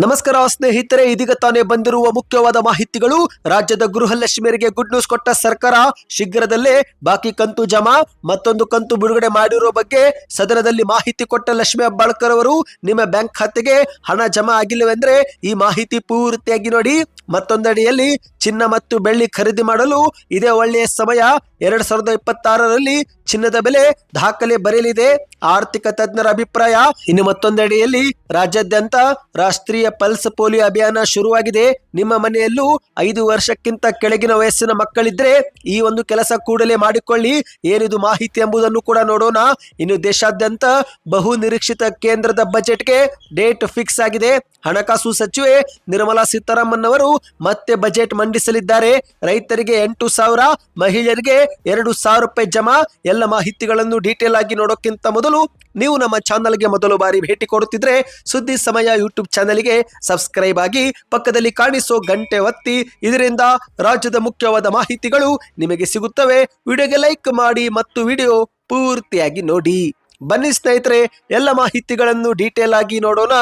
ನಮಸ್ಕಾರ ಸ್ನೇಹಿತರೆ, ಇದೀಗ ತಾನೇ ಬಂದಿರುವ ಮುಖ್ಯವಾದ ಮಾಹಿತಿಗಳು. ರಾಜ್ಯದ ಗೃಹಲಕ್ಷ್ಮಿಯರಿಗೆ ಗುಡ್ ನ್ಯೂಸ್ ಕೊಟ್ಟ ಸರ್ಕಾರ ಶೀಘ್ರದಲ್ಲೇ ಬಾಕಿ ಕಂತು ಜಮಾ. ಮತ್ತೊಂದು ಕಂತು ಬಿಡುಗಡೆ ಮಾಡಿರುವ ಬಗ್ಗೆ ಸದನದಲ್ಲಿ ಮಾಹಿತಿ ಕೊಟ್ಟ ಲಕ್ಷ್ಮಿ ಹೆಬ್ಬಾಳ್ಕರ್ ಅವರು, ನಿಮ್ಮ ಬ್ಯಾಂಕ್ ಖಾತೆಗೆ ಹಣ ಜಮಾ ಆಗಿಲ್ಲವೆಂದ್ರೆ ಈ ಮಾಹಿತಿ ಪೂರ್ತಿಯಾಗಿ ನೋಡಿ. ಮತ್ತೊಂದಡಿಯಲ್ಲಿ ಚಿನ್ನ ಮತ್ತು ಬೆಳ್ಳಿ ಖರೀದಿ ಮಾಡಲು ಇದೇ ಒಳ್ಳೆಯ ಸಮಯ. ಎರಡ್ ಸಾವಿರದ ಇಪ್ಪತ್ತಾರರಲ್ಲಿ ಚಿನ್ನದ ಬೆಲೆ ದಾಖಲೆ ಬರೆಯಲಿದೆ. ಆರ್ಥಿಕ ತಜ್ಞರ ಅಭಿಪ್ರಾಯ. ಇನ್ನು ಮತ್ತೊಂದೆಡೆಯಲ್ಲಿ ರಾಜ್ಯಾದ್ಯಂತ ರಾಷ್ಟ್ರೀಯ ಪಲ್ಸ್ ಪೋಲಿಯೋ ಅಭಿಯಾನ ಶುರುವಾಗಿದೆ. ನಿಮ್ಮ ಮನೆಯಲ್ಲೂ ಐದು ವರ್ಷಕ್ಕಿಂತ ಕೆಳಗಿನ ವಯಸ್ಸಿನ ಮಕ್ಕಳಿದ್ರೆ ಈ ಒಂದು ಕೆಲಸ ಕೂಡಲೇ ಮಾಡಿಕೊಳ್ಳಿ. ಏನಿದು ಮಾಹಿತಿ ಎಂಬುದನ್ನು ಕೂಡ ನೋಡೋಣ. ಇನ್ನು ದೇಶಾದ್ಯಂತ ಬಹು ನಿರೀಕ್ಷಿತ ಕೇಂದ್ರದ ಬಜೆಟ್ಗೆ ಡೇಟ್ ಫಿಕ್ಸ್ ಆಗಿದೆ. ಹಣಕಾಸು ಸಚಿವೆ ನಿರ್ಮಲಾ ಸೀತಾರಾಮನ್ ಅವರು ಮತ್ತೆ ಬಜೆಟ್ ಮಂಡಿಸಲಿದ್ದಾರೆ. ರೈತರಿಗೆ ಎಂಟು ಸಾವಿರ, ಮಹಿಳೆಯರಿಗೆ ಎರಡು ಸಾವಿರ ರೂಪಾಯಿ ಜಮಾ. ಎಲ್ಲ ಮಾಹಿತಿಗಳನ್ನು ಡೀಟೇಲ್ ಆಗಿ ನೋಡೋಕ್ಕಿಂತ ಮೊದಲು ನೀವು ನಮ್ಮ ಚಾನಲ್ಗೆ ಮೊದಲು ಬಾರಿ ಭೇಟಿ ಕೊಡುತ್ತಿದ್ರೆ ಸುದ್ದಿ ಸಮಯ ಯೂಟ್ಯೂಬ್ ಚಾನಲ್ಗೆ ಸಬ್ಸ್ಕ್ರೈಬ್ ಆಗಿ ಪಕ್ಕದಲ್ಲಿ ಕಾಣಿಸೋ ಗಂಟೆ ಒತ್ತಿ. ಇದರಿಂದ ರಾಜ್ಯದ ಮುಖ್ಯವಾದ ಮಾಹಿತಿಗಳು ನಿಮಗೆ ಸಿಗುತ್ತವೆ. ವಿಡಿಯೋಗೆ ಲೈಕ್ ಮಾಡಿ ಮತ್ತು ವಿಡಿಯೋ ಪೂರ್ತಿಯಾಗಿ ನೋಡಿ. ಬನ್ನಿ ಸ್ನೇಹಿತರೆ, ಎಲ್ಲ ಮಾಹಿತಿಗಳನ್ನು ಡೀಟೇಲ್ ಆಗಿ ನೋಡೋಣ.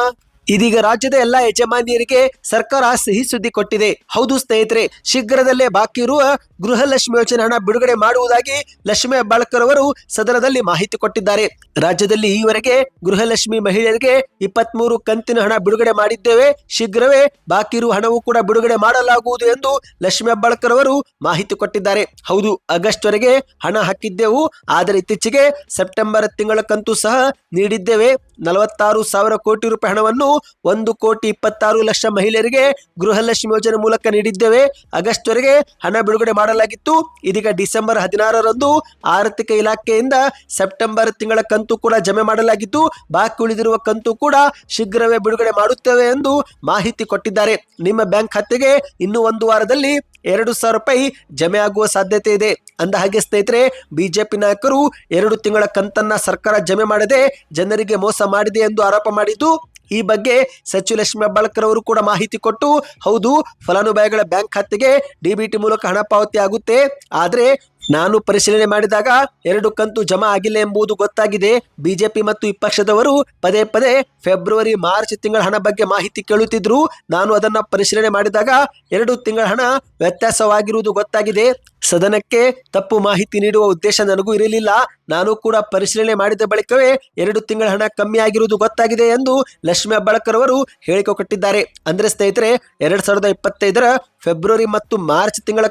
ಇದೀಗ ರಾಜ್ಯದ ಎಲ್ಲ ಯಜಮಾನಿಯರಿಗೆ ಸರ್ಕಾರ ಸಿಹಿ ಸುದ್ದಿ ಕೊಟ್ಟಿದೆ. ಹೌದು ಸ್ನೇಹಿತರೆ, ಶೀಘ್ರದಲ್ಲೇ ಬಾಕಿ ಇರುವ ಗೃಹಲಕ್ಷ್ಮಿ ಯೋಜನೆ ಹಣ ಬಿಡುಗಡೆ ಮಾಡುವುದಾಗಿ ಲಕ್ಷ್ಮಿ ಹೆಬ್ಬಾಳ್ಕರ್ ಅವರು ಸದನದಲ್ಲಿ ಮಾಹಿತಿ ಕೊಟ್ಟಿದ್ದಾರೆ. ರಾಜ್ಯದಲ್ಲಿ ಈವರೆಗೆ ಗೃಹಲಕ್ಷ್ಮಿ ಮಹಿಳೆಯರಿಗೆ ಇಪ್ಪತ್ಮೂರು ಕಂತಿನ ಹಣ ಬಿಡುಗಡೆ ಮಾಡಿದ್ದೇವೆ. ಶೀಘ್ರವೇ ಬಾಕಿ ಇರುವ ಹಣವು ಕೂಡ ಬಿಡುಗಡೆ ಮಾಡಲಾಗುವುದು ಎಂದು ಲಕ್ಷ್ಮಿ ಹೆಬ್ಬಾಳ್ಕರ್ ಅವರು ಮಾಹಿತಿ ಕೊಟ್ಟಿದ್ದಾರೆ. ಹೌದು ಆಗಸ್ಟ್ ವರೆಗೆ ಹಣ ಹಾಕಿದ್ದೆವು. ಆದರೆ ಇತ್ತೀಚೆಗೆ ಸೆಪ್ಟೆಂಬರ್ ತಿಂಗಳ ಕಂತು ಸಹ ನೀಡಿದ್ದೇವೆ. ನಲವತ್ತಾರು ಸಾವಿರ ಕೋಟಿ ರೂಪಾಯಿ ಹಣವನ್ನು ಒಂದು ಕೋಟಿ ಇಪ್ಪತ್ತಾರು ಲಕ್ಷ ಮಹಿಳೆಯರಿಗೆ ಗೃಹಲಕ್ಷ್ಮಿ ಯೋಜನೆ ಮೂಲಕ ನೀಡಿದ್ದೇವೆ. ಆಗಸ್ಟ್ ವರೆಗೆ ಹಣ ಬಿಡುಗಡೆ ಮಾಡಲಾಗಿತ್ತು. ಇದೀಗ ಡಿಸೆಂಬರ್ ಹದಿನಾರರಂದು ಆರ್ಥಿಕ ಇಲಾಖೆಯಿಂದ ಸೆಪ್ಟೆಂಬರ್ ತಿಂಗಳ ಕಂತು ಕೂಡ ಜಮೆ ಮಾಡಲಾಗಿದ್ದು ಬಾಕಿ ಉಳಿದಿರುವ ಕಂತು ಕೂಡ ಶೀಘ್ರವೇ ಬಿಡುಗಡೆ ಮಾಡುತ್ತೇವೆ ಎಂದು ಮಾಹಿತಿ ಕೊಟ್ಟಿದ್ದಾರೆ. ನಿಮ್ಮ ಬ್ಯಾಂಕ್ ಖಾತೆಗೆ ಇನ್ನೂ ಒಂದು ವಾರದಲ್ಲಿ ಎರಡು ಸಾವಿರ ರೂಪಾಯಿ ಜಮೆ ಆಗುವ ಸಾಧ್ಯತೆ ಇದೆ. ಅಂದ ಹಾಗೆ ಸ್ನೇಹಿತರೆ, ಬಿಜೆಪಿ ನಾಯಕರು ಎರಡು ತಿಂಗಳ ಕಂತನ್ನ ಸರ್ಕಾರ ಜಮೆ ಮಾಡದೆ ಜನರಿಗೆ ಮೋಸ ಮಾಡಿದೆ ಎಂದು ಆರೋಪ ಮಾಡಿದ್ದು, ಈ ಬಗ್ಗೆ ಸಚಿವ ಲಕ್ಷ್ಮಿ ಹೆಬ್ಬಾಳ್ಕರ್ ಅವರು ಕೂಡ ಮಾಹಿತಿ ಕೊಟ್ಟು, ಹೌದು, ಫಲಾನುಭವಿಗಳ ಬ್ಯಾಂಕ್ ಖಾತೆಗೆ ಡಿಬಿಟಿ ಮೂಲಕ ಹಣ ಪಾವತಿ ಆಗುತ್ತೆ ಆದರೆ ನಾನು ಪರಿಶೀಲನೆ ಮಾಡಿದಾಗ ಎರಡು ಕಂತು ಜಮಾ ಆಗಿಲ್ಲ ಎಂಬುದು ಗೊತ್ತಾಗಿದೆ. ಬಿಜೆಪಿ ಮತ್ತು ವಿಪಕ್ಷದವರು ಪದೇ ಪದೇ ಫೆಬ್ರವರಿ, ಮಾರ್ಚ್ ತಿಂಗಳ ಹಣ ಬಗ್ಗೆ ಮಾಹಿತಿ ಕೇಳುತ್ತಿದ್ರು. ನಾನು ಅದನ್ನ ಪರಿಶೀಲನೆ ಮಾಡಿದಾಗ ಎರಡು ತಿಂಗಳ ಹಣ ವ್ಯತ್ಯಾಸವಾಗಿರುವುದು ಗೊತ್ತಾಗಿದೆ. ಸದನಕ್ಕೆ ತಪ್ಪು ಮಾಹಿತಿ ನೀಡುವ ಉದ್ದೇಶ ನನಗೂ ಇರಲಿಲ್ಲ. ನಾನು ಕೂಡ ಪರಿಶೀಲನೆ ಮಾಡಿದ ಬಳಿಕವೇ ಎರಡು ತಿಂಗಳ ಹಣ ಕಮ್ಮಿ ಆಗಿರುವುದು ಗೊತ್ತಾಗಿದೆ ಎಂದು ಲಕ್ಷ್ಮಿ ಅಬ್ಬಳಕರ್ ಅವರು ಹೇಳಿಕೆ ಕೊಟ್ಟಿದ್ದಾರೆ. ಅಂದ್ರೆ ಸ್ನೇಹಿತರೆ, ಎರಡ್ ಸಾವಿರದ ಇಪ್ಪತ್ತೈದರ ಫೆಬ್ರವರಿ ಮತ್ತು ಮಾರ್ಚ್ ತಿಂಗಳ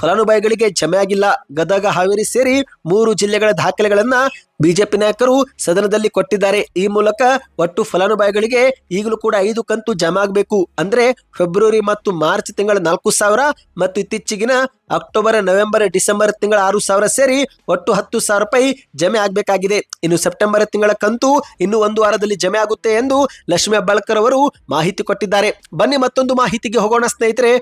ಫಲಾನುಭವಿಗಳಿಗೆ ಜಮೆ ಆಗಿಲ್ಲ ಗದಗ ಹಾವೇರಿ ಸೇರಿ ಮೂರು ಜಿಲ್ಲೆಗಳ ದಾಖಲೆಗಳನ್ನ ಬಿಜೆಪಿ ನಾಯಕರು ಸದನದಲ್ಲಿ ಕೊಟ್ಟಿದ್ದಾರೆ. ಈ ಮೂಲಕ ಒಟ್ಟು ಫಲಾನುಭವಿಗಳಿಗೆ ಈಗಲೂ ಕೂಡ ಐದು ಕಂತು ಜಮಾ ಆಗಬೇಕು. ಅಂದ್ರೆ ಫೆಬ್ರವರಿ ಮತ್ತು ಮಾರ್ಚ್ ತಿಂಗಳ ನಾಲ್ಕು ಸಾವಿರ ಮತ್ತು ಇತ್ತೀಚೆಗಿನ ಅಕ್ಟೋಬರ್, ನವೆಂಬರ್, ಡಿಸೆಂಬರ್ ತಿಂಗಳ ಆರು ಸಾವಿರ ಸೇರಿ ಒಟ್ಟು ಹತ್ತು ಸಾವಿರ ರೂಪಾಯಿ ಜಮೆ ಆಗಬೇಕಾಗಿದೆ. ಇನ್ನು ಸೆಪ್ಟೆಂಬರ್ ತಿಂಗಳ ಕಂತು ಇನ್ನು ಒಂದು ವಾರದಲ್ಲಿ ಜಮೆ ಆಗುತ್ತೆ ಎಂದು ಲಕ್ಷ್ಮೀ ಹೆಬ್ಬಾಳ್ಕರ್ ಅವರು ಮಾಹಿತಿ ಕೊಟ್ಟಿದ್ದಾರೆ. ಬನ್ನಿ ಮತ್ತೊಂದು ಮಾಹಿತಿಗೆ ಹೋಗೋಣ ಸ್ನೇಹಿತರೆ.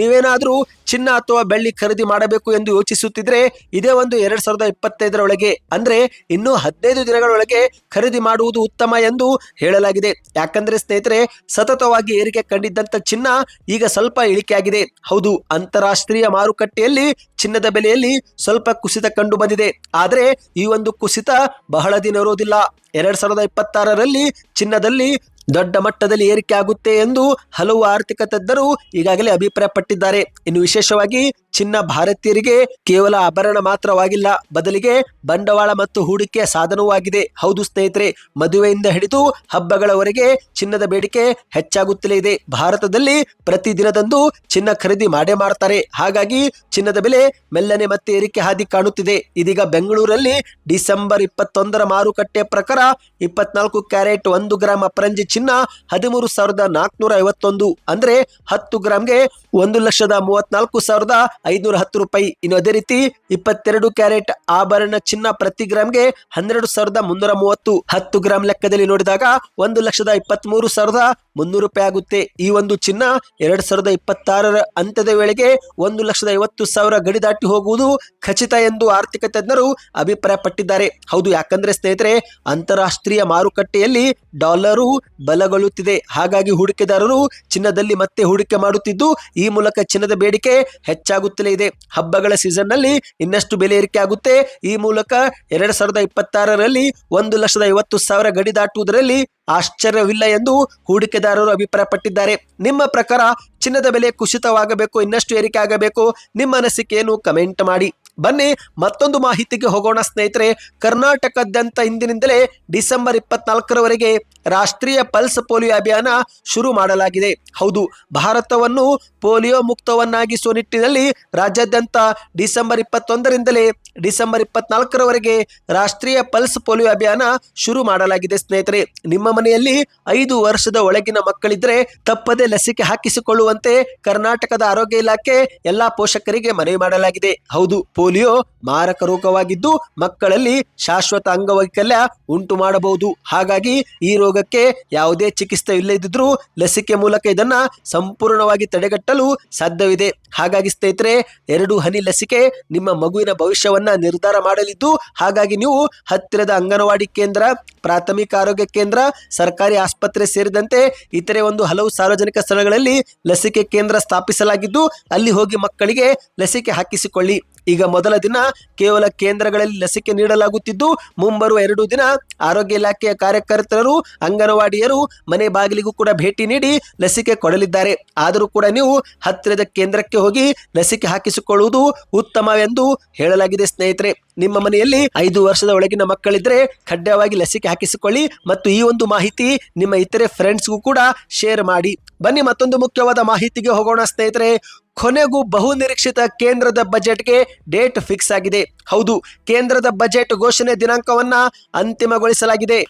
ನೀವೇನಾದರೂ ಚಿನ್ನ ಅಥವಾ ಬೆಳ್ಳಿ ಖರೀದಿ ಮಾಡಬೇಕು ಎಂದು ಯೋಚಿಸುತ್ತಿದ್ರೆ ಇದೇ ಒಂದು ಎರಡ್ ಸಾವಿರದ ಇಪ್ಪತ್ತೈದರೊಳಗೆ ಅಂದ್ರೆ ಇನ್ನು ಹದಿನೈದು ದಿನಗಳೊಳಗೆ ಖರೀದಿ ಮಾಡುವುದು ಉತ್ತಮ ಎಂದು ಹೇಳಲಾಗಿದೆ. ಯಾಕಂದ್ರೆ ಸ್ನೇಹಿತರೆ, ಸತತವಾಗಿ ಏರಿಕೆ ಕಂಡಿದ್ದಂತ ಚಿನ್ನ ಈಗ ಸ್ವಲ್ಪ ಇಳಿಕೆಯಾಗಿದೆ. ಹೌದು, ಅಂತಾರಾಷ್ಟ್ರೀಯ ಮಾರುಕಟ್ಟೆಯಲ್ಲಿ ಚಿನ್ನದ ಬೆಲೆಯಲ್ಲಿ ಸ್ವಲ್ಪ ಕುಸಿತ ಕಂಡು ಬಂದಿದೆ. ಆದರೆ ಈ ಒಂದು ಕುಸಿತ ಬಹಳ ದಿನ ಇರೋದಿಲ್ಲ. ಎರಡ್ ಸಾವಿರದ ಇಪ್ಪತ್ತಾರರಲ್ಲಿ ಚಿನ್ನದಲ್ಲಿ ದೊಡ್ಡ ಮಟ್ಟದಲ್ಲಿ ಏರಿಕೆ ಆಗುತ್ತೆ ಎಂದು ಹಲವು ಆರ್ಥಿಕ ತಜ್ಞರು ಈಗಾಗಲೇ ಅಭಿಪ್ರಾಯಪಟ್ಟಿದ್ದಾರೆ. ಇನ್ನು ವಿಶೇಷವಾಗಿ ಚಿನ್ನ ಭಾರತೀಯರಿಗೆ ಕೇವಲ ಆಭರಣ ಮಾತ್ರವಾಗಿಲ್ಲ, ಬದಲಿಗೆ ಬಂಡವಾಳ ಮತ್ತು ಹೂಡಿಕೆ ಸಾಧನವಾಗಿದೆ ಹೌದು ಸ್ನೇಹಿತರೆ, ಮದುವೆಯಿಂದ ಹಿಡಿದು ಹಬ್ಬಗಳವರೆಗೆ ಚಿನ್ನದ ಬೇಡಿಕೆ ಹೆಚ್ಚಾಗುತ್ತಲೇ ಇದೆ. ಭಾರತದಲ್ಲಿ ಪ್ರತಿ ದಿನದಂದು ಚಿನ್ನ ಖರೀದಿ ಮಾಡೇ ಮಾಡ್ತಾರೆ. ಹಾಗಾಗಿ ಚಿನ್ನದ ಬೆಲೆ ಮೆಲ್ಲನೆ ಮತ್ತೆ ಏರಿಕೆ ಹಾದಿ ಕಾಣುತ್ತಿದೆ. ಇದೀಗ ಬೆಂಗಳೂರಲ್ಲಿ ಡಿಸೆಂಬರ್ ಇಪ್ಪತ್ತೊಂದರ ಮಾರುಕಟ್ಟೆ ಪ್ರಕಾರ ಇಪ್ಪತ್ನಾಲ್ಕು ಕ್ಯಾರೆಟ್ ಒಂದು ಗ್ರಾಮ್ ಅಪರಂಜಿ ಚಿನ್ನ ಹದಿಮೂರು ಸಾವಿರದ ನಾಲ್ಕುನೂರ ಐವತ್ತೊಂದು. ಅಂದ್ರೆ ಹತ್ತು ಗ್ರಾಮ್ಗೆ ಒಂದು ಲಕ್ಷದ ಮೂವತ್ನಾಲ್ಕು ಸಾವಿರದ ಐದುನೂರ ಹತ್ತು ರೂಪಾಯಿ. ಇನ್ನು ಅದೇ ರೀತಿ ಇಪ್ಪತ್ತೆರಡು ಕ್ಯಾರೆಟ್ ಆಭರಣ ಚಿನ್ನ ಪ್ರತಿ ಗ್ರಾಮ್ಗೆ ಹನ್ನೆರಡು ಸಾವಿರದ ಮುನ್ನೂರ ಮೂವತ್ತು. ಹತ್ತು ಗ್ರಾಮ್ ಲೆಕ್ಕದಲ್ಲಿ ನೋಡಿದಾಗ ಒಂದು ಲಕ್ಷದ ಇಪ್ಪತ್ಮೂರು ಸಾವಿರದ ಮುನ್ನೂರು ರೂಪಾಯಿ ಆಗುತ್ತೆ. ಈ ಒಂದು ಚಿನ್ನ ಎರಡ್ ಸಾವಿರದ ಇಪ್ಪತ್ತಾರರ ಅಂತ್ಯದ ವೇಳೆಗೆ ಒಂದು ಲಕ್ಷದ ಐವತ್ತು ಸಾವಿರ ಗಡಿ ದಾಟಿ ಹೋಗುವುದು ಖಚಿತ ಎಂದು ಆರ್ಥಿಕ ತಜ್ಞರು ಅಭಿಪ್ರಾಯಪಟ್ಟಿದ್ದಾರೆ. ಹೌದು, ಯಾಕಂದ್ರೆ ಸ್ನೇಹಿತರೆ, ಅಂತಾರಾಷ್ಟ್ರೀಯ ಮಾರುಕಟ್ಟೆಯಲ್ಲಿ ಡಾಲರು ಬಲಗೊಳ್ಳುತ್ತಿದೆ. ಹಾಗಾಗಿ ಹೂಡಿಕೆದಾರರು ಚಿನ್ನದಲ್ಲಿ ಮತ್ತೆ ಹೂಡಿಕೆ ಮಾಡುತ್ತಿದ್ದು ಈ ಮೂಲಕ ಚಿನ್ನದ ಬೇಡಿಕೆ ಹೆಚ್ಚಾಗುತ್ತದೆ. ಆಗುತ್ತಲೇ ಇದೆ. ಹಬ್ಬಗಳ ಸೀಸನ್ನಲ್ಲಿ ಇನ್ನಷ್ಟು ಬೆಲೆ ಏರಿಕೆ ಆಗುತ್ತೆ. ಈ ಮೂಲಕ ಎರಡ್ ಸಾವಿರದ ಇಪ್ಪತ್ತಾರರಲ್ಲಿ ಒಂದು ಲಕ್ಷದ ಐವತ್ತು ಸಾವಿರ ಗಡಿ ದಾಟುವುದರಲ್ಲಿ ಆಶ್ಚರ್ಯವಿಲ್ಲ ಎಂದು ಹೂಡಿಕೆದಾರರು ಅಭಿಪ್ರಾಯಪಟ್ಟಿದ್ದಾರೆ. ನಿಮ್ಮ ಪ್ರಕಾರ ಚಿನ್ನದ ಬೆಲೆ ಕುಸಿತವಾಗಬೇಕು, ಇನ್ನಷ್ಟು ಏರಿಕೆ ಆಗಬೇಕು? ನಿಮ್ಮ ಅನಿಸಿಕೆಯನ್ನು ಕಮೆಂಟ್ ಮಾಡಿ. ಬನ್ನಿ, ಮತ್ತೊಂದು ಮಾಹಿತಿಗೆ ಹೋಗೋಣ ಸ್ನೇಹಿತರೆ. ಕರ್ನಾಟಕದಂತ ಇಂದಿನಿಂದಲೇ ಡಿಸೆಂಬರ್ ಇಪ್ಪತ್ನಾಲ್ಕರವರೆಗೆ ರಾಷ್ಟ್ರೀಯ ಪಲ್ಸ್ ಪೋಲಿಯೋ ಅಭಿಯಾನ ಶುರು ಮಾಡಲಾಗಿದೆ. ಹೌದು, ಭಾರತವನ್ನು ಪೋಲಿಯೋ ಮುಕ್ತವನ್ನಾಗಿಸುವ ನಿಟ್ಟಿನಲ್ಲಿ ರಾಜ್ಯಾದ್ಯಂತ ಡಿಸೆಂಬರ್ ಇಪ್ಪತ್ತೊಂದರಿಂದಲೇ ಡಿಸೆಂಬರ್ ಇಪ್ಪತ್ನಾಲ್ಕರವರೆಗೆ ರಾಷ್ಟ್ರೀಯ ಪಲ್ಸ್ ಪೋಲಿಯೋ ಅಭಿಯಾನ ಶುರು ಮಾಡಲಾಗಿದೆ ಸ್ನೇಹಿತರೆ. ನಿಮ್ಮ ಮನೆಯಲ್ಲಿ ಐದು ವರ್ಷದ ಒಳಗಿನ ಮಕ್ಕಳಿದ್ರೆ ತಪ್ಪದೆ ಲಸಿಕೆ ಹಾಕಿಸಿಕೊಳ್ಳುವಂತೆ ಕರ್ನಾಟಕದ ಆರೋಗ್ಯ ಇಲಾಖೆ ಎಲ್ಲಾ ಪೋಷಕರಿಗೆ ಮನವಿ ಮಾಡಲಾಗಿದೆ. ಹೌದು ಪೋಲಿಯೋ ಮಾರಕ ರೋಗವಾಗಿದ್ದು ಮಕ್ಕಳಲ್ಲಿ ಶಾಶ್ವತ ಅಂಗವೈಕಲ್ಯ ಉಂಟು ಮಾಡಬಹುದು. ಹಾಗಾಗಿ ಈ ರೋಗಕ್ಕೆ ಯಾವುದೇ ಚಿಕಿತ್ಸೆ ಇಲ್ಲದಿದ್ರೂ ಲಸಿಕೆ ಮೂಲಕ ಇದನ್ನ ಸಂಪೂರ್ಣವಾಗಿ ತಡೆಗಟ್ಟಲು ಸಾಧ್ಯವಿದೆ. ಹಾಗಾಗಿ ಸ್ನೇಹಿತರೆ, ಎರಡು ಹನಿ ಲಸಿಕೆ ನಿಮ್ಮ ಮಗುವಿನ ಭವಿಷ್ಯವನ್ನ ನಿರ್ಧಾರ ಮಾಡಲಿದ್ದು, ಹಾಗಾಗಿ ನೀವು ಹತ್ತಿರದ ಅಂಗನವಾಡಿ ಕೇಂದ್ರ, ಪ್ರಾಥಮಿಕ ಆರೋಗ್ಯ ಕೇಂದ್ರ, ಸರ್ಕಾರಿ ಆಸ್ಪತ್ರೆ ಸೇರಿದಂತೆ ಇತರೆ ಒಂದು ಹಲವು ಸಾರ್ವಜನಿಕ ಸ್ಥಳಗಳಲ್ಲಿ ಲಸಿಕೆ ಕೇಂದ್ರ ಸ್ಥಾಪಿಸಲಾಗಿದ್ದು, ಅಲ್ಲಿ ಹೋಗಿ ಮಕ್ಕಳಿಗೆ ಲಸಿಕೆ ಹಾಕಿಸಿಕೊಳ್ಳಿ. ಈಗ ಮೊದಲ ದಿನ ಕೇವಲ ಕೇಂದ್ರಗಳಲ್ಲಿ ಲಸಿಕೆ ನೀಡಲಾಗುತ್ತಿದ್ದು, ಮುಂಬರುವ ಎರಡು ದಿನ ಆರೋಗ್ಯ ಇಲಾಖೆಯ ಕಾರ್ಯಕರ್ತರು, ಅಂಗನವಾಡಿಯರು ಮನೆ ಬಾಗಿಲಿಗೂ ಕೂಡ ಭೇಟಿ ನೀಡಿ ಲಸಿಕೆ ಕೊಡಲಿದ್ದಾರೆ. ಆದರೂ ಕೂಡ ನೀವು ಹತ್ತಿರದ ಕೇಂದ್ರಕ್ಕೆ ಹೋಗಿ ಲಸಿಕೆ ಹಾಕಿಸಿಕೊಳ್ಳುವುದು ಉತ್ತಮವೆಂದು ಹೇಳಲಾಗಿದೆ ಸ್ನೇಹಿತರೆ. ನಿಮ್ಮ ಮನೆಯಲ್ಲಿ ಐದು ವರ್ಷದ ಒಳಗಿನ ಮಕ್ಕಳಿದ್ರೆ ಕಡ್ಡಾಯವಾಗಿ ಲಸಿಕೆ ಹಾಕಿಸಿಕೊಳ್ಳಿ ಮತ್ತು ಈ ಒಂದು ಮಾಹಿತಿ ನಿಮ್ಮ ಇತರೆ ಫ್ರೆಂಡ್ಸ್ಗೂ ಕೂಡ ಶೇರ್ ಮಾಡಿ. ಬನ್ನಿ ಮತ್ತೊಂದು ಮುಖ್ಯವಾದ ಮಾಹಿತಿಗೆ ಹೋಗೋಣ ಸ್ನೇಹಿತರೆ. ಕೊನೆಗೂ ಬಹು ನಿರೀಕ್ಷಿತ ಕೇಂದ್ರದ ಬಜೆಟ್ಗೆ ಡೇಟ್ ಫಿಕ್ಸ್ ಆಗಿದೆ. ಹೌದು ಕೇಂದ್ರದ ಬಜೆಟ್ ಘೋಷಣೆ ದಿನಾಂಕವನ್ನ ಅಂತಿಮಗೊಳಿಸಲಾಗಿದೆ.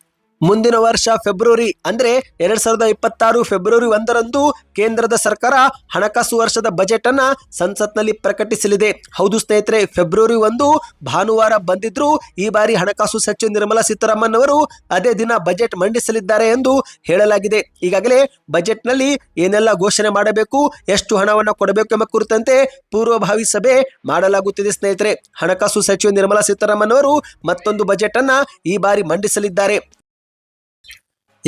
ಮುಂದಿನ ವರ್ಷ ಫೆಬ್ರವರಿ ಅಂದ್ರೆ ಎರಡ್ ಸಾವಿರದ ಇಪ್ಪತ್ತಾರು ಫೆಬ್ರವರಿ ಒಂದರಂದು ಕೇಂದ್ರದ ಸರ್ಕಾರ ಹಣಕಾಸು ವರ್ಷದ ಬಜೆಟ್ ಅನ್ನ ಸಂಸತ್ನಲ್ಲಿ ಪ್ರಕಟಿಸಲಿದೆ. ಹೌದು ಸ್ನೇಹಿತರೆ, ಫೆಬ್ರವರಿ ಒಂದು ಭಾನುವಾರ ಬಂದಿದ್ರು ಈ ಬಾರಿ ಹಣಕಾಸು ಸಚಿವ ನಿರ್ಮಲಾ ಸೀತಾರಾಮನ್ ಅವರು ಅದೇ ದಿನ ಬಜೆಟ್ ಮಂಡಿಸಲಿದ್ದಾರೆ ಎಂದು ಹೇಳಲಾಗಿದೆ. ಈಗಾಗಲೇ ಬಜೆಟ್ನಲ್ಲಿ ಏನೆಲ್ಲ ಘೋಷಣೆ ಮಾಡಬೇಕು, ಎಷ್ಟು ಹಣವನ್ನು ಕೊಡಬೇಕು ಎಂಬ ಕುರಿತಂತೆ ಪೂರ್ವಭಾವಿ ಸಭೆ ಮಾಡಲಾಗುತ್ತಿದೆ ಸ್ನೇಹಿತರೆ. ಹಣಕಾಸು ಸಚಿವ ನಿರ್ಮಲಾ ಸೀತಾರಾಮನ್ ಅವರು ಮತ್ತೊಂದು ಬಜೆಟ್ ಅನ್ನ ಈ ಬಾರಿ ಮಂಡಿಸಲಿದ್ದಾರೆ.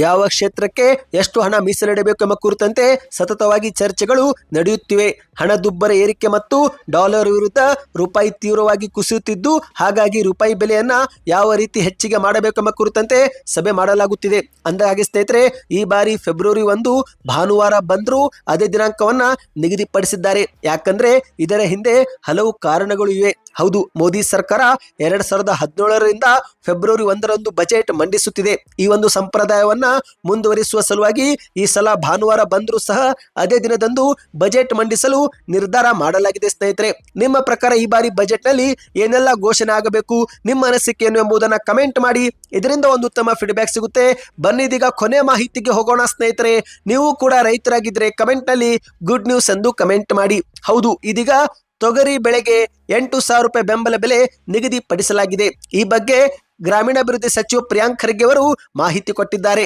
ಯಾವ ಕ್ಷೇತ್ರಕ್ಕೆ ಎಷ್ಟು ಹಣ ಮೀಸಲಿಡಬೇಕು ಎಂಬ ಕುರಿತಂತೆ ಸತತವಾಗಿ ಚರ್ಚೆಗಳು ನಡೆಯುತ್ತಿವೆ. ಹಣದುಬ್ಬರ ಏರಿಕೆ ಮತ್ತು ಡಾಲರ್ ವಿರುದ್ಧ ರೂಪಾಯಿ ತೀವ್ರವಾಗಿ ಕುಸಿಯುತ್ತಿದ್ದು, ಹಾಗಾಗಿ ರೂಪಾಯಿ ಬೆಲೆಯನ್ನ ಯಾವ ರೀತಿ ಹೆಚ್ಚಿಗೆ ಮಾಡಬೇಕೆಂಬ ಕುರಿತಂತೆ ಸಭೆ ಮಾಡಲಾಗುತ್ತಿದೆ. ಅಂದಹಾಗೆ ಸ್ನೇಹಿತರೆ, ಈ ಬಾರಿ ಫೆಬ್ರವರಿ ಒಂದು ಭಾನುವಾರ ಬಂದರೂ ಅದೇ ದಿನಾಂಕವನ್ನ ನಿಗದಿಪಡಿಸಿದ್ದಾರೆ. ಯಾಕಂದ್ರೆ ಇದರ ಹಿಂದೆ ಹಲವು ಕಾರಣಗಳು ಇವೆ. ಹೌದು, ಮೋದಿ ಸರ್ಕಾರ ಎರಡ್ ಸಾವಿರದ ಹದಿನೇಳರಿಂದ ಫೆಬ್ರವರಿ ಒಂದರಂದು ಬಜೆಟ್ ಮಂಡಿಸುತ್ತಿದೆ. ಈ ಒಂದು ಸಂಪ್ರದಾಯವನ್ನ ಮುಂದುವರಿಸುವ ಸಲುವಾಗಿ ಈ ಸಲ ಭಾನುವಾರ ಬಂದರೂ ಸಹ ಅದೇ ದಿನದಂದು ಬಜೆಟ್ ಮಂಡಿಸಲು ನಿರ್ಧಾರ ಮಾಡಲಾಗಿದೆ ಸ್ನೇಹಿತರೆ. ನಿಮ್ಮ ಪ್ರಕಾರ ಈ ಬಾರಿ ಬಜೆಟ್ನಲ್ಲಿ ಏನೆಲ್ಲ ಘೋಷಣೆ ಆಗಬೇಕು, ನಿಮ್ಮ ಅನಿಸಿಕೆಯನ್ನು ಎಂಬುದನ್ನು ಕಮೆಂಟ್ ಮಾಡಿ. ಇದರಿಂದ ಒಂದು ಉತ್ತಮ ಫೀಡ್ಬ್ಯಾಕ್ ಸಿಗುತ್ತೆ. ಬನ್ನಿದೀಗ ಕೊನೆ ಮಾಹಿತಿಗೆ ಹೋಗೋಣ ಸ್ನೇಹಿತರೆ. ನೀವು ಕೂಡ ರೈತರಾಗಿದ್ರೆ ಕಮೆಂಟ್ನಲ್ಲಿ ಗುಡ್ ನ್ಯೂಸ್ ಎಂದು ಕಮೆಂಟ್ ಮಾಡಿ. ಹೌದು, ಇದೀಗ ತೊಗರಿ ಬೆಳೆಗೆ ಎಂಟು ಸಾವಿರ ರೂಪಾಯಿ ಬೆಂಬಲ ಬೆಲೆ ನಿಗದಿಪಡಿಸಲಾಗಿದೆ. ಈ ಬಗ್ಗೆ ಗ್ರಾಮೀಣಾಭಿವೃದ್ಧಿ ಸಚಿವ ಪ್ರಿಯಾಂಕ್ ಖರ್ಗೆ ಅವರು ಮಾಹಿತಿ ಕೊಟ್ಟಿದ್ದಾರೆ.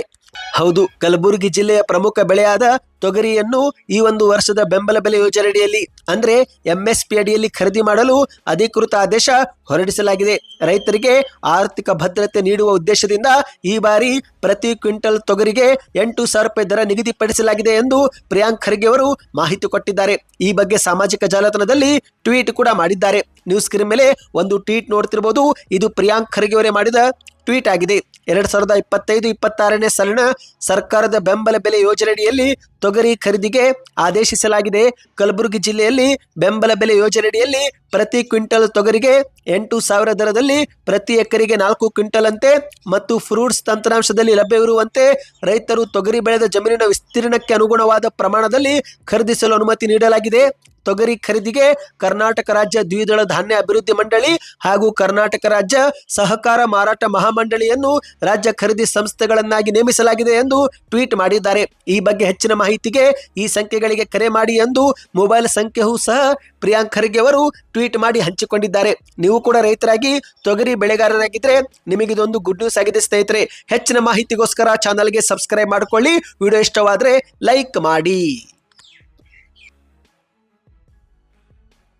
ಹೌದು ಕಲಬುರಗಿ ಜಿಲ್ಲೆಯ ಪ್ರಮುಖ ಬೆಳೆಯಾದ ತೊಗರಿಯನ್ನು ಈ ಒಂದು ವರ್ಷದ ಬೆಂಬಲ ಬೆಲೆ ಯೋಜನೆಯಡಿಯಲ್ಲಿ, ಅಂದ್ರೆ ಎಂಎಸ್ಪಿ ಅಡಿಯಲ್ಲಿ ಖರೀದಿ ಮಾಡಲು ಅಧಿಕೃತ ಆದೇಶ ಹೊರಡಿಸಲಾಗಿದೆ. ರೈತರಿಗೆ ಆರ್ಥಿಕ ಭದ್ರತೆ ನೀಡುವ ಉದ್ದೇಶದಿಂದ ಈ ಬಾರಿ ಪ್ರತಿ ಕ್ವಿಂಟಲ್ ತೊಗರಿಗೆ ಎಂಟು ಸಾವಿರ ರೂಪಾಯಿ ದರ ನಿಗದಿಪಡಿಸಲಾಗಿದೆ ಎಂದು ಪ್ರಿಯಾಂಕ್ ಖರ್ಗೆ ಅವರು ಮಾಹಿತಿ ಕೊಟ್ಟಿದ್ದಾರೆ. ಈ ಬಗ್ಗೆ ಸಾಮಾಜಿಕ ಜಾಲತಾಣದಲ್ಲಿ ಟ್ವೀಟ್ ಕೂಡ ಮಾಡಿದ್ದಾರೆ. ನ್ಯೂಸ್ ಸ್ಕ್ರೀನ್ ಮೇಲೆ ಒಂದು ಟ್ವೀಟ್ ನೋಡ್ತಿರಬಹುದು ಇದು ಪ್ರಿಯಾಂಕ್ ಖರ್ಗೆ ಅವರೇ ಮಾಡಿದ ಟ್ವೀಟ್ ಆಗಿದೆ. ಎರಡ್ ಸಾವಿರದ ಇಪ್ಪತ್ತೈದು, ಇಪ್ಪತ್ತಾರನೇ ಸಾಲಿನ ಸರ್ಕಾರದ ಬೆಂಬಲ ಬೆಲೆ ಯೋಜನೆಯಡಿಯಲ್ಲಿ ತೊಗರಿ ಖರೀದಿಗೆ ಆದೇಶಿಸಲಾಗಿದೆ. ಕಲಬುರಗಿ ಜಿಲ್ಲೆಯಲ್ಲಿ ಬೆಂಬಲ ಬೆಲೆ ಯೋಜನೆಯಡಿಯಲ್ಲಿ ಪ್ರತಿ ಕ್ವಿಂಟಲ್ ತೊಗರಿಗೆ ಎಂಟು ಸಾವಿರ ದರದಲ್ಲಿ ಪ್ರತಿ ಎಕರೆಗೆ ನಾಲ್ಕು ಕ್ವಿಂಟಲ್ ಅಂತೆ ಮತ್ತು ಫ್ರೂಟ್ಸ್ ತಂತ್ರಾಂಶದಲ್ಲಿ ಲಭ್ಯವಿರುವಂತೆ ರೈತರು ತೊಗರಿ ಬೆಳೆದ ಜಮೀನಿನ ವಿಸ್ತೀರ್ಣಕ್ಕೆ ಅನುಗುಣವಾದ ಪ್ರಮಾಣದಲ್ಲಿ ಖರೀದಿಸಲು ಅನುಮತಿ ನೀಡಲಾಗಿದೆ. ತೊಗರಿ ಖರೀದಿಗೆ ಕರ್ನಾಟಕ ರಾಜ್ಯ ದ್ವಿದಳ ಧಾನ್ಯ ಅಭಿವೃದ್ಧಿ ಮಂಡಳಿ ಹಾಗೂ ಕರ್ನಾಟಕ ರಾಜ್ಯ ಸಹಕಾರ ಮಾರಾಟ ಮಹಾಮಂಡಳಿಯನ್ನು ರಾಜ್ಯ ಖರೀದಿ ಸಂಸ್ಥೆಗಳನ್ನಾಗಿ ನೇಮಿಸಲಾಗಿದೆ ಎಂದು ಟ್ವೀಟ್ ಮಾಡಿದ್ದಾರೆ. ಈ ಬಗ್ಗೆ ಹೆಚ್ಚಿನ ಮಾಹಿತಿಗೆ ಈ ಸಂಖ್ಯೆಗಳಿಗೆ ಕರೆ ಮಾಡಿ ಎಂದು ಮೊಬೈಲ್ ಸಂಖ್ಯೆಯೂ ಸಹ ಪ್ರಿಯಾಂಕ್ ಖರ್ಗೆ ಅವರು ಟ್ವೀಟ್ ಮಾಡಿ ಹಂಚಿಕೊಂಡಿದ್ದಾರೆ. ನೀವು ಕೂಡ ರೈತರಾಗಿ ತೊಗರಿ ಬೆಳೆಗಾರರಾಗಿದ್ದರೆ ನಿಮಗೆ ಇದೊಂದು ಗುಡ್ ನ್ಯೂಸ್ ಆಗಿದೆ ಸ್ನೇಹಿತರೆ. ಹೆಚ್ಚಿನ ಮಾಹಿತಿಗೋಸ್ಕರ ಚಾನಲ್ಗೆ ಸಬ್ಸ್ಕ್ರೈಬ್ ಮಾಡಿಕೊಳ್ಳಿ. ವಿಡಿಯೋ ಇಷ್ಟವಾದರೆ ಲೈಕ್ ಮಾಡಿ.